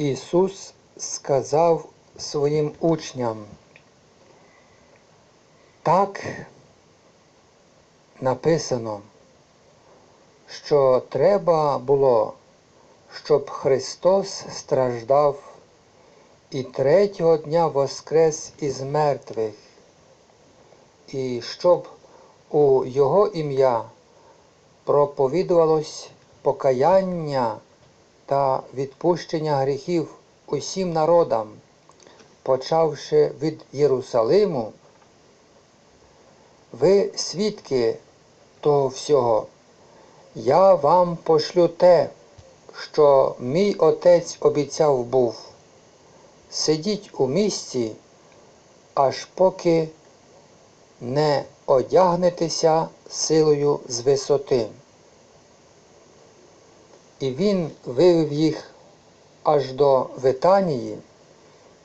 Ісус сказав своїм учням, так написано, що треба було, щоб Христос страждав і третього дня воскрес із мертвих, і щоб у Його ім'я проповідувалось покаяння та відпущення гріхів усім народам, почавши від Єрусалиму, ви свідки того всього. Я вам пошлю те, що мій отець обіцяв був. Сидіть у місті, аж поки не одягнетеся силою з висоти. І він вивів їх аж до Витанії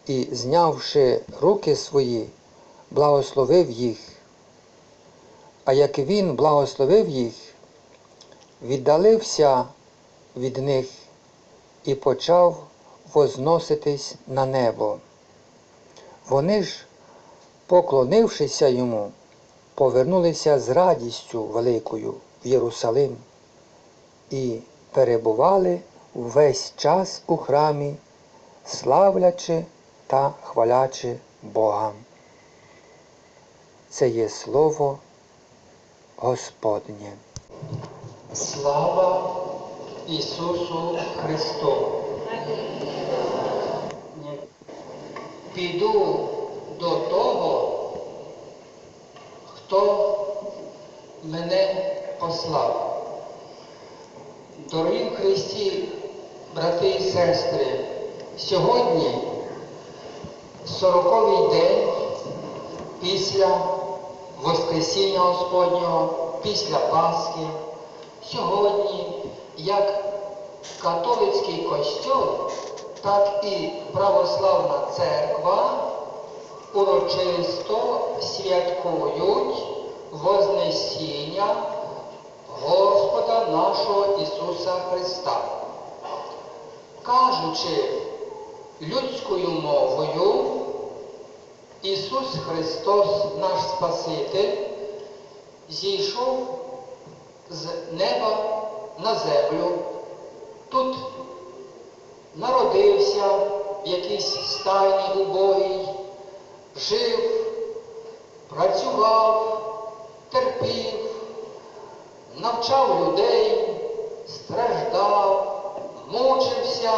і, знявши руки свої, благословив їх. А як він благословив їх, віддалився від них і почав возноситись на небо. Вони ж, поклонившися йому, повернулися з радістю великою в Єрусалим і перебували весь час у храмі, славлячи та хвалячи Бога. Це є слово Господнє. Слава Ісусу Христу! Піду до того, хто мене послав. Дорогі в Христі, брати і сестри, сьогодні сороковий день після Воскресіння Господнього, після Пасхи. Сьогодні, як католицький костюл, так і православна церква урочисто святкують Вознесіння Господа нашого Ісуса Христа. Кажучи людською мовою, Ісус Христос, наш Спаситель, зійшов з неба на землю. Тут народився в якійсь стайні убогій, жив, працював, терпів, навчав людей, страждав, мучився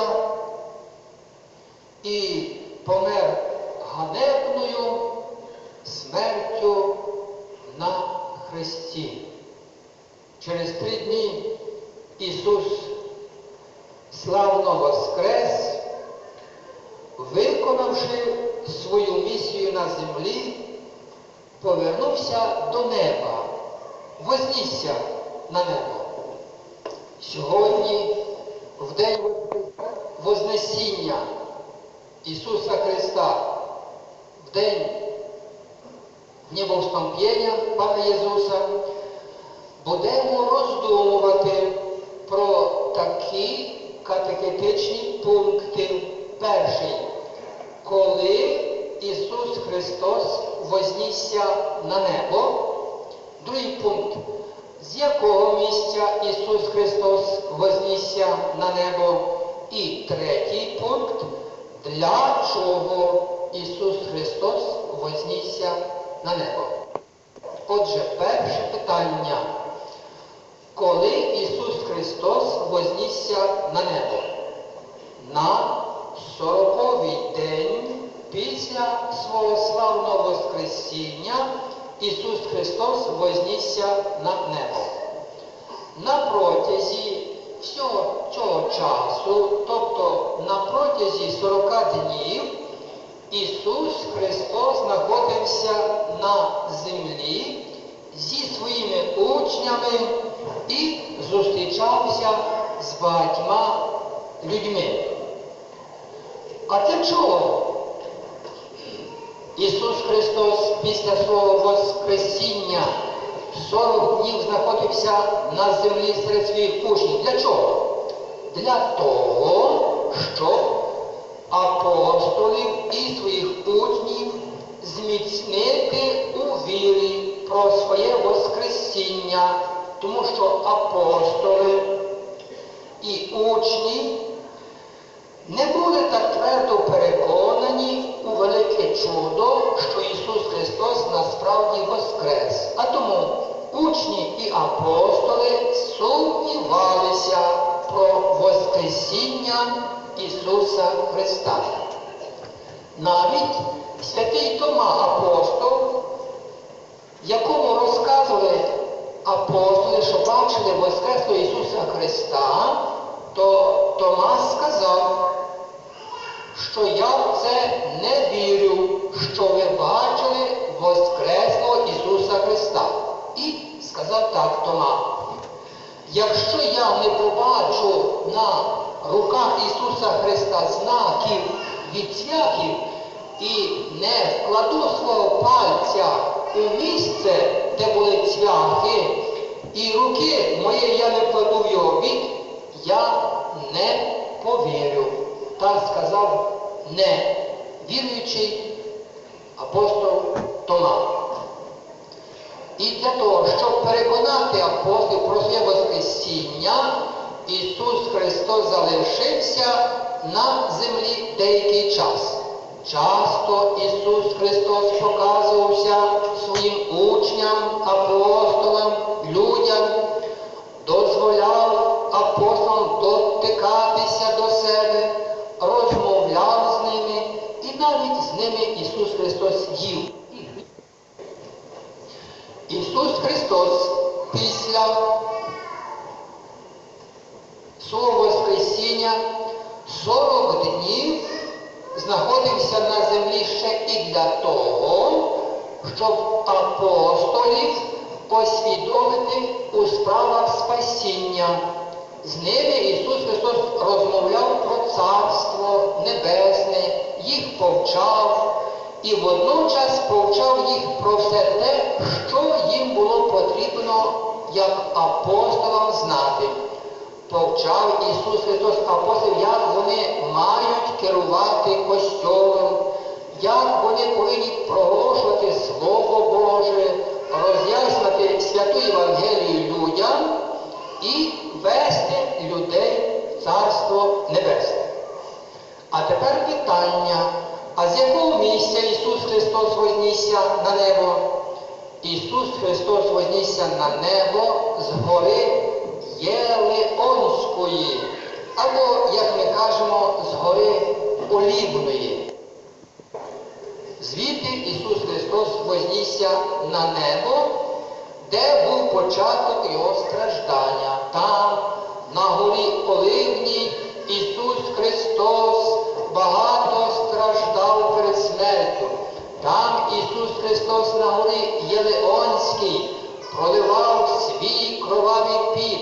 і помер ганебною смертю на Христі. Через три дні Ісус славно воскрес, виконавши свою місію на землі, повернувся до неба, вознісся небо. Сьогодні, в день Вознесіння Ісуса Христа, в день Небовстомп'єння Пана Ісуса, будемо роздумувати про такі катехетичні пункти. Перший, коли Ісус Христос вознісся на небо. Другий пункт, з якого місця Ісус Христос вознісся на небо. І третій пункт, для чого Ісус Христос вознісся на небо. Отже, перше питання. Коли Ісус Христос вознісся на небо? На сороковий день після свого славного Воскресіння Ісус Христос вознісся на небо. На протязі всього цього часу, тобто на протязі 40 днів, Ісус Христос знаходився на землі зі своїми учнями і зустрічався з багатьма людьми. А для чого Ісус Христос після свого Воскресіння 40 днів знаходився на землі серед своїх учнів. Для чого? Для того, щоб апостолів і своїх учнів зміцнити у вірі про своє Воскресіння, тому що апостоли і учні не були так твердо переконані у велике чудо, що Ісус Христос насправді воскрес. А тому учні і апостоли сумнівалися про Воскресіння Ісуса Христа. Навіть святий Тома апостол, якому розказували апостоли, що бачили Воскреслого Ісуса Христа, то Томас сказав, що я в це не вірю, що ви бачили Воскреслого Ісуса Христа. І сказав так Тома. Якщо я не побачу на руках Ісуса Христа знаків від цвяхів і не вкладу свого пальця у місце, де були цвяхи, і руки моєї я не вкладу в його бік, я не повірю. Так сказав не віруючий апостол Тома. І для того, щоб переконати апостолів про своє Воскресіння, Ісус Христос залишився на землі деякий час. Часто Ісус Христос показувався своїм учням, апостолам, людям, дозволяв апостолам дотикатися до себе, розмовляв з ними, і навіть з ними Ісус Христос їв. Ісус Христос після свого Воскресіння 40 днів знаходився на землі ще і для того, щоб апостолів освідомити у справах спасіння. З ними Ісус Христос розмовляв про Царство Небесне, їх повчав і водночас повчав їх про все те, що їм було потрібно як апостолам знати. Повчав Ісус Христос апостолів, як вони мають керувати Костьолом, як вони повинні проголошувати Слово Боже, роз'яснювати святу Євангелію людям і вести людей в Царство Небесне. А тепер питання, а з якого місця Ісус Христос вознісся на небо? Ісус Христос вознісся на небо з гори Єлеонської, або, як ми кажемо, з гори Олівної. Звідти Ісус Христос вознісся на небо, де був початок Його страждання. Там, на горі Оливній, Ісус Христос багато страждав перед смертю. Там Ісус Христос на горі Єлеонській проливав свій кровавий піт.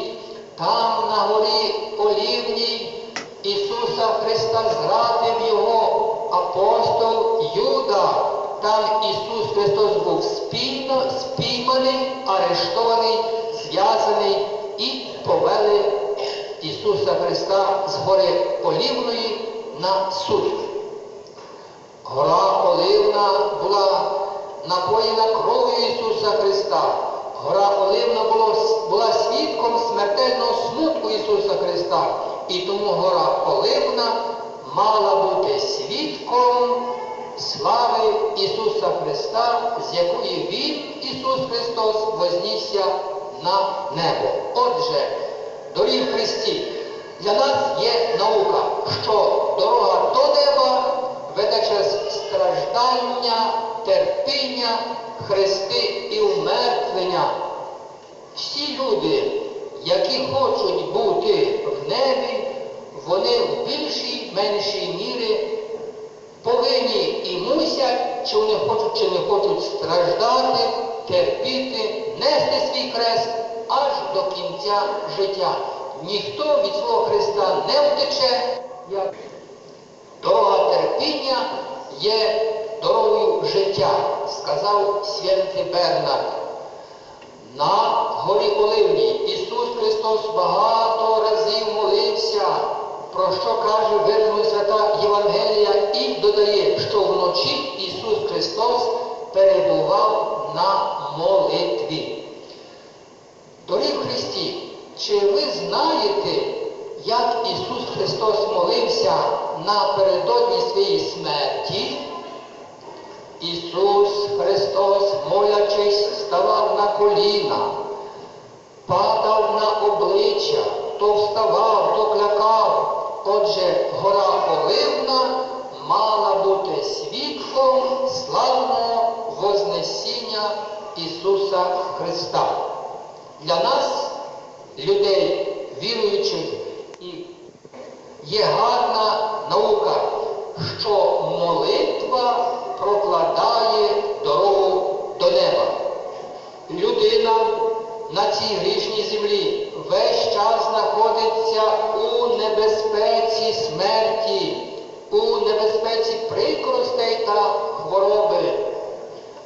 Там на горі Олівній Ісуса Христа зрадив його апостол Юда. Там Ісус Христос був спільно, спійманий, арештований, зв'язаний і повели Ісуса Христа з гори Олівної на суд. Гора Оливна була напоєна кров'ю Ісуса Христа. Гора Оливна було, була свідком смертельного смутку Ісуса Христа. І тому гора Оливна мала бути свідком слави Ісуса Христа, з якої Він, Ісус Христос, вознісся на небо. Отже, дорогі Христі, для нас є наука, що дорога до неба веде через страждання, терпіння, хрести і умертвлення. Всі люди, які хочуть бути в небі, вони в більшій, меншій мірі повинні і мусять, чи вони хочуть, чи не хочуть страждати, терпіти, нести свій крест аж до кінця життя. Ніхто від свого Христа не втече, як дорога терпіння є дорогою життя, сказав святий Бернард. На горі Оливній Ісус Христос багато разів молився, про що каже виразно свята Євангелія і додає, що вночі Ісус Христос перебував на молитві. Дорогі Христі, чи ви знаєте, як Ісус Христос молився напередодні своєї смерті? Ісус Христос, молячись, ставав на коліна, падав на обличчя, то вставав, то клякав. Отже, гора Оливна мала бути свідком славного Вознесіння Ісуса Христа. Для нас, людей віруючих, і є гарна наука, що молитва прокладає дорогу до неба. Людина на цій грішній землі весь час знаходиться у небезпеці смерті, у небезпеці прикростей та хвороби.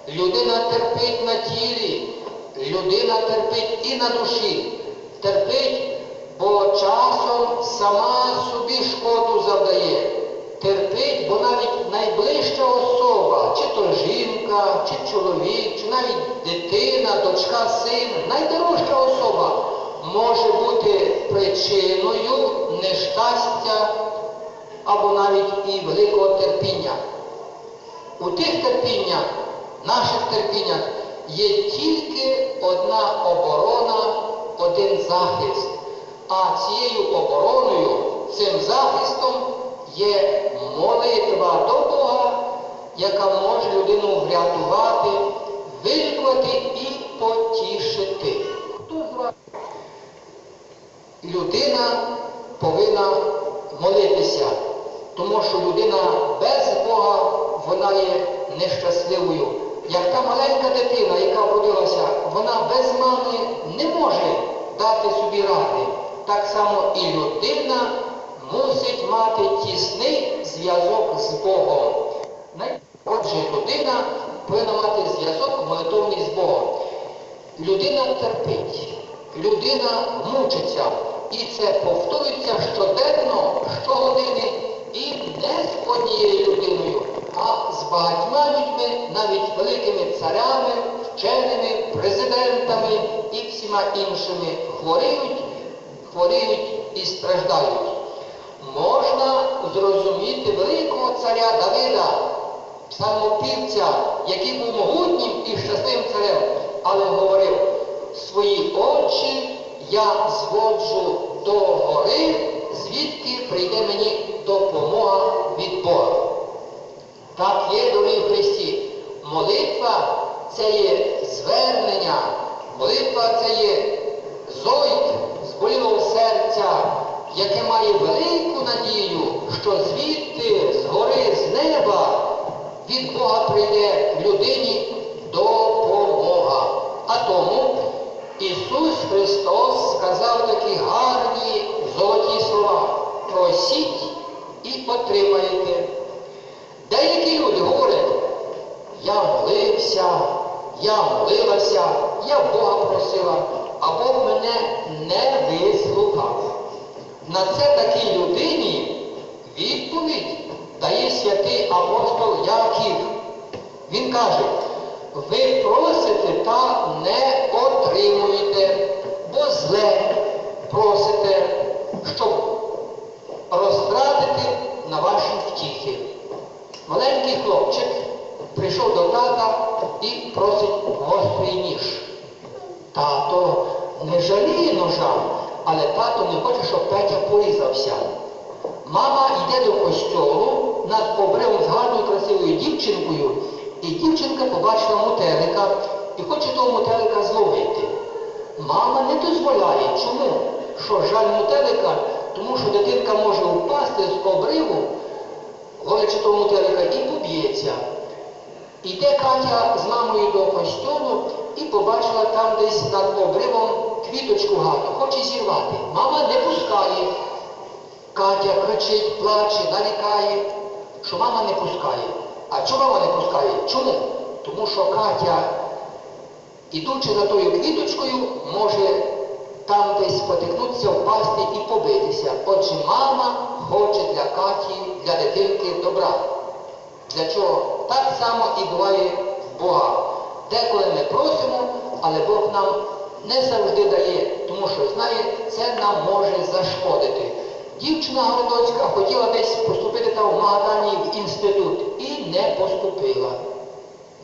Людина терпить на тілі, людина терпить і на душі, терпить, бо часом сама собі шкоду завдає. Терпить, бо навіть найближча особа, чи то жінка, чи чоловік, чи навіть дитина, дочка, син, найдорожча особа може бути причиною нещастя або навіть і великого терпіння. У тих терпіннях, наших терпіннях є тільки одна оборона, один захист. А цією обороною, цим захистом є молитва до Бога, яка може людину врятувати, вилікувати і потішити. Людина повинна молитися, тому що людина без Бога вона є нещасливою. Як та маленька дитина, яка вродилася, вона без мами не може дати собі ради. Так само і людина мусить мати тісний зв'язок з Богом. Отже, людина повинна мати зв'язок молитовний з Богом. Людина терпить, людина мучиться. І це повторюється щоденно, щогодини, і не з однією людиною, а з багатьма людьми, навіть великими царями, вченими, президентами і всіма іншими хворіють, хворіють і страждають. Можна зрозуміти великого царя Давида, псалмопівця, який був могутнім і щасливим царем, але говорив, свої очі я зводжу до гори, звідки прийде мені допомога від Бога. Так є, дорогі в Христі. Молитва це є звернення, молитва це є зойк з болілого серця, яке має велику надію, що звідти, з гори, з неба, від Бога прийде людині допомога. А тому Ісус Христос сказав такі гарні золоті слова. Просіть і отримаєте. Деякі люди говорять, я молився, я молилася, я Бога просила, а Бог мене не вислухав. На це такій людині відповідь дає святий апостол Яків. Він каже, ви просите та не отримуєте, бо зле просите, щоб розтратити. Маленький хлопчик прийшов до тата і просить гострий ніж. Тато не жаліє ножа, але тато не хоче, щоб Петя порізався. Мама йде до костьолу над обривом з гарною красивою дівчинкою, і дівчинка побачила мотелика і хоче того мотелика зловити. Мама не дозволяє. Чому? Що жаль мотелика, тому що дитинка може впасти з обриву, ловлячи того мотелика, і поб'ється. Іде Катя з мамою до костьолу і побачила там десь над обривом квіточку гарну, хоче зірвати. Мама не пускає. Катя кричить, плаче, нарікає, що мама не пускає. А чому мама не пускає? Чому? Тому що Катя, ідучи за тою квіточкою, може там десь спотикнутися, впасти і побитися. Отже, мама хоче для Каті, для дитинки добра. Для чого? Так само і буває в Бога. Деколи ми просимо, але Бог нам не завжди дає, тому що знає, це нам може зашкодити. Дівчина Городоцька хотіла десь поступити там в Магадані в інститут і не поступила.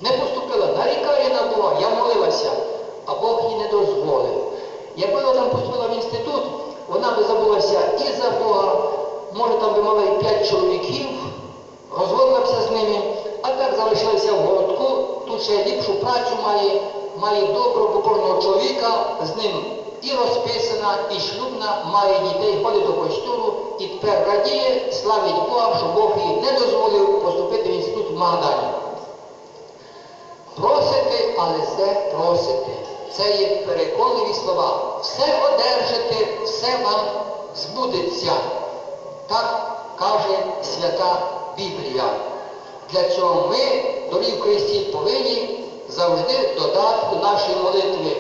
Не поступила, нарікає на Бога, я молилася, а Бог їй не дозволив. Якби вона там поступила в інститут, вона би забулася і за Бога, може там би мала і п'ять чоловіків, розводилася з ними, а так залишилася в городку, тут ще ліпшу працю має, має доброго побожного чоловіка, з ним і розписана, і шлюбна, має дітей, ходить до костюлу і тепер радіє, славить Бога, що Бог їй не дозволив поступити в інститут в Магадані. Просите, але все просите. Це є переконливі слова. Все одержите, все вам збудеться. Так каже свята Біблія. Для цього ми, дорогі Христі, повинні завжди додати до нашої молитви.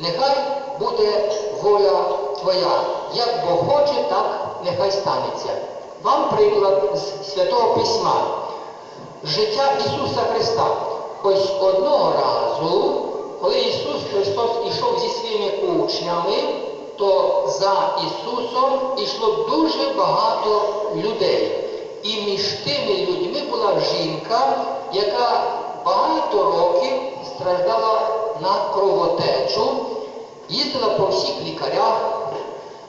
Нехай буде воля Твоя. Як Бог хоче, так нехай станеться. Вам приклад з Святого Письма. Життя Ісуса Христа. Ось одного разу, коли Ісус Христос ішов зі своїми учнями, то за Ісусом йшло дуже багато людей. І між тими людьми була жінка, яка багато років страждала на кровотечу, їздила по всіх лікарях,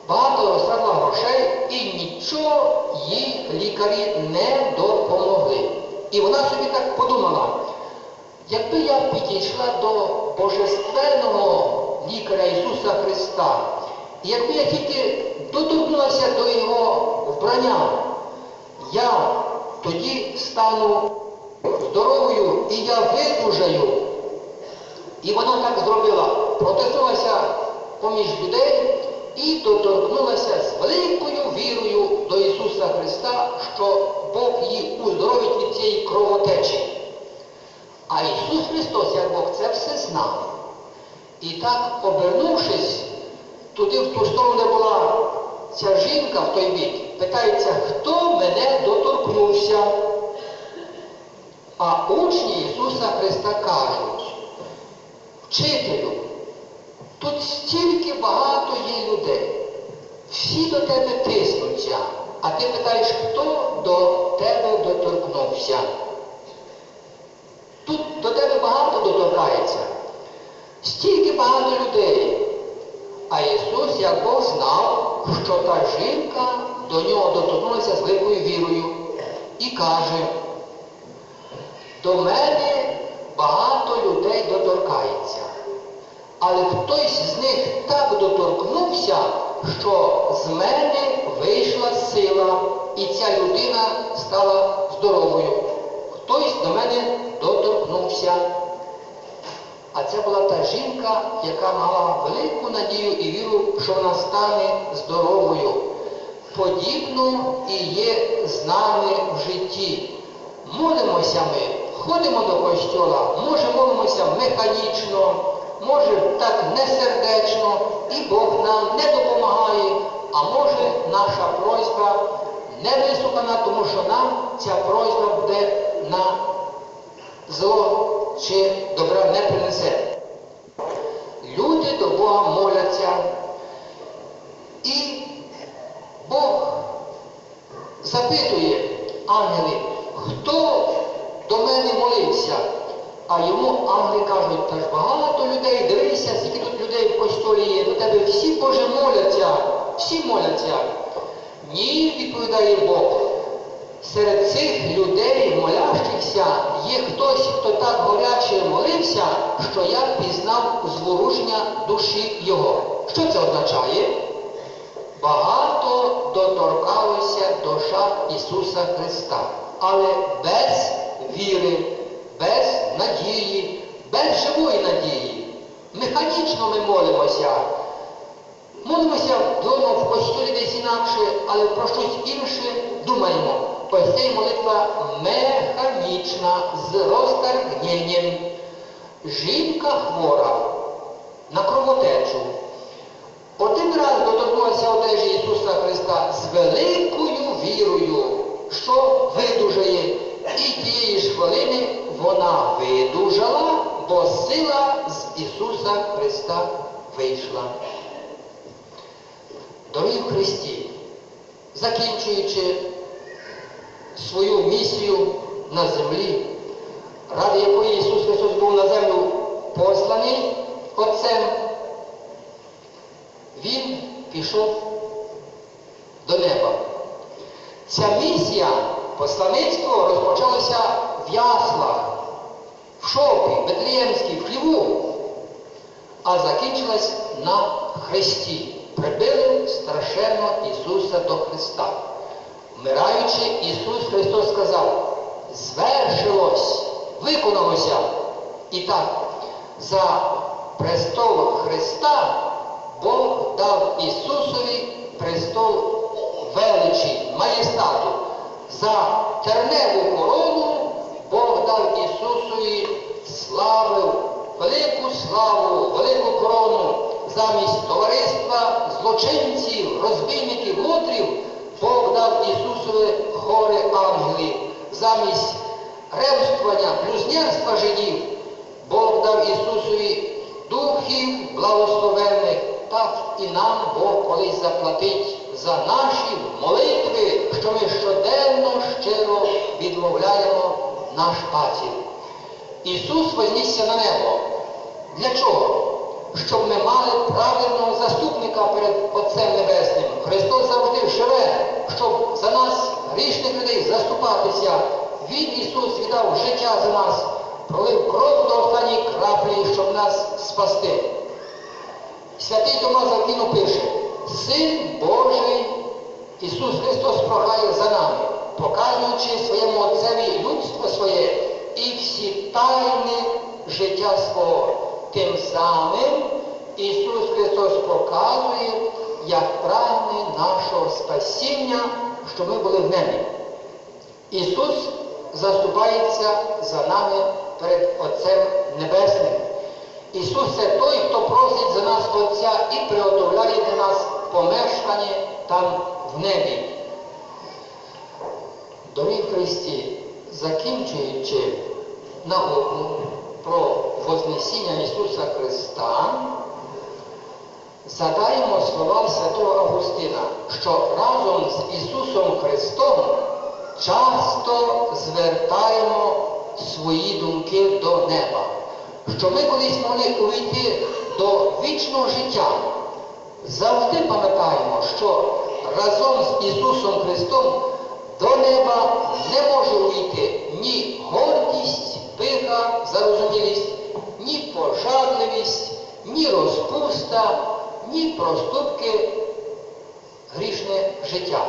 багато розтратила грошей і нічого їй лікарі не допомогли. І вона собі так подумала, якби я підійшла до Божественного лікаря Ісуса Христа, і якби я тільки доторкнулася до Його вбрання, я тоді стану здоровою і я видужаю. І вона так зробила, протиснулася поміж людей і доторкнулася з великою вірою до Ісуса Христа, що Бог її уздоровить від цієї кровотечі. А Ісус Христос, як Бог, це все знав. І так, обернувшись туди, в ту сторону, де була ця жінка в той бік, питається, хто мене доторкнувся? А учні Ісуса Христа кажуть, вчителю, тут стільки багато є людей, всі до тебе тиснуться, а ти питаєш, хто до тебе доторкнувся? Тут до тебе багато доторкається, стільки багато людей. А Ісус, як Бог знав, що та жінка до нього доторкнулася з великою вірою і каже, до мене багато людей доторкається, але хтось з них так доторкнувся, що з мене вийшла сила, і ця людина стала здоровою. Хтось до мене доторкнувся. А це була та жінка, яка мала велику надію і віру, що вона стане здоровою. Подібно і є з нами в житті. Молимося ми, ходимо до костьола, може молимося механічно, може так несердечно, і Бог нам не допомагає, а може наша просьба не вислухана, тому що нам ця просьба буде на зло чи добра не принесе. Люди до Бога моляться, і Бог запитує ангели, хто до мене молився? А йому ангели кажуть, та ж багато людей, дивися, скільки тут людей в костьолі є, до тебе всі Боже моляться, всі моляться. Ні, відповідає Бог. Серед цих людей, молящихся, є хтось, хто так горяче молився, що я пізнав зворушення душі його. Що це означає? Багато доторкалося до шат Ісуса Христа, але без віри, без надії, без живої надії. Механічно ми молимося. Молимося вдома в костюлі десь інакше, але про щось інше думаємо постій молитва механічна з розтерпненням. Жінка хвора на кровотечу. Один раз доторкнулася одежі Ісуса Христа з великою вірою, що видужає. І тієї ж хвилини вона видужала, бо сила з Ісуса Христа вийшла. Дорогі Христі, закінчуючи свою місію на землі, ради якої Ісус Христос був на землю посланий Отцем, Він пішов до неба. Ця місія, послаництво розпочалося в яслах, в шопі, Бетлеємській, в хліву, а закінчилась на Христі. Прибили страшенно Ісуса до Христа. Вмираючи, Ісус Христос сказав, звершилось, виконалося. І так, за престол Христа Бог дав Ісусові престол величі, маєстату. За терневу корону Бог дав Ісусові славу, велику славу, велику корону. Замість товариства злочинців, розбійників, лутрів Бог дав Ісусові хори ангелів. Замість ревствування, блюзнірства жидів Бог дав Ісусові духів благословенних, так і нам Бог колись заплатить за наші молитви, що ми щоденно щиро відмовляємо наш паців. Ісус вознісся на небо. Для чого? Щоб ми мали правильного заступника перед Отцем Небесним. Христос завжди живе, щоб за нас, грішних людей, заступатися. Він Ісус віддав життя за нас, пролив кров до останньої краплі, щоб нас спасти. Святий Томас Аквіну пише, Син Божий Ісус Христос прохає за нами, показуючи своєму Отцеві людство своє і всі тайни життя свого. Тим самим Ісус Христос показує, як прагне нашого спасіння, що ми були в небі. Ісус заступається за нами перед Отцем Небесним. Ісус це той, хто просить за нас Отця і приготовляє для нас помешкання там в небі. Дорогі Христі, закінчуючи науку про Вознесіння Ісуса Христа, задаємо слова святого Августина, що разом з Ісусом Христом часто звертаємо свої думки до неба, що ми колись могли увійти до вічного життя. Завжди пам'ятаємо, що разом з Ісусом Христом до неба не може увійти ні гордість, зарозумілість, ні пожадливість, ні розпуста, ні проступки грішне життя.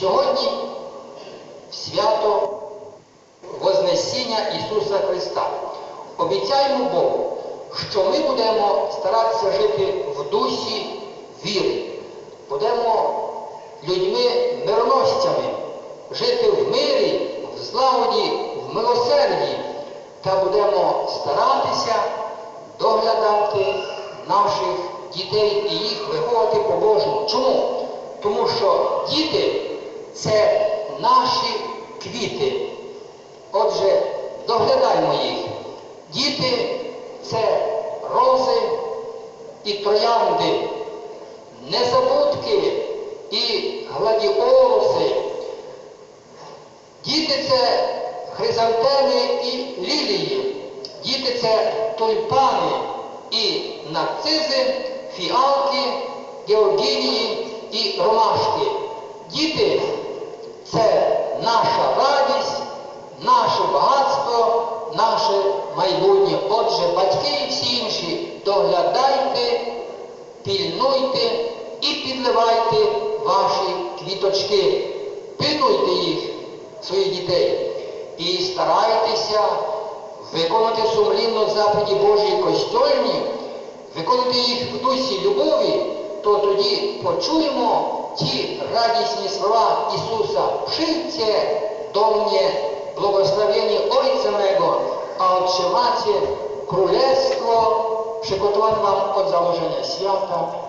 Сьогодні свято Вознесіння Ісуса Христа. Обіцяємо Богу, що ми будемо старатися жити в дусі віри, будемо людьми мироносцями, жити в мирі, в злагоді, в милосерді та будемо старатися доглядати наших дітей і їх виховати по-божому. Чому? Тому що діти це наші квіти. Отже, доглядаймо їх. Діти це рози і троянди, незабудки і гладіолуси. Діти це хризантеми і лілії. Діти це тульпани і нарцизи, фіалки, георгінії і ромашки. Діти це наша радість, наше багатство, наше майбутнє. Отже, батьки і всі інші, доглядайте, пільнуйте і підливайте ваші квіточки. Пильнуйте їх, своїх дітей, і старайтеся виконати сумлінно заповіді Божої костьольні, виконати їх в дусі любові, то тоді почуємо ті радісні слова Ісуса. Do mnie, błogosławieni Ojca mego, a otrzymacie królestwo przygotowane wam od założenia świata. Amen.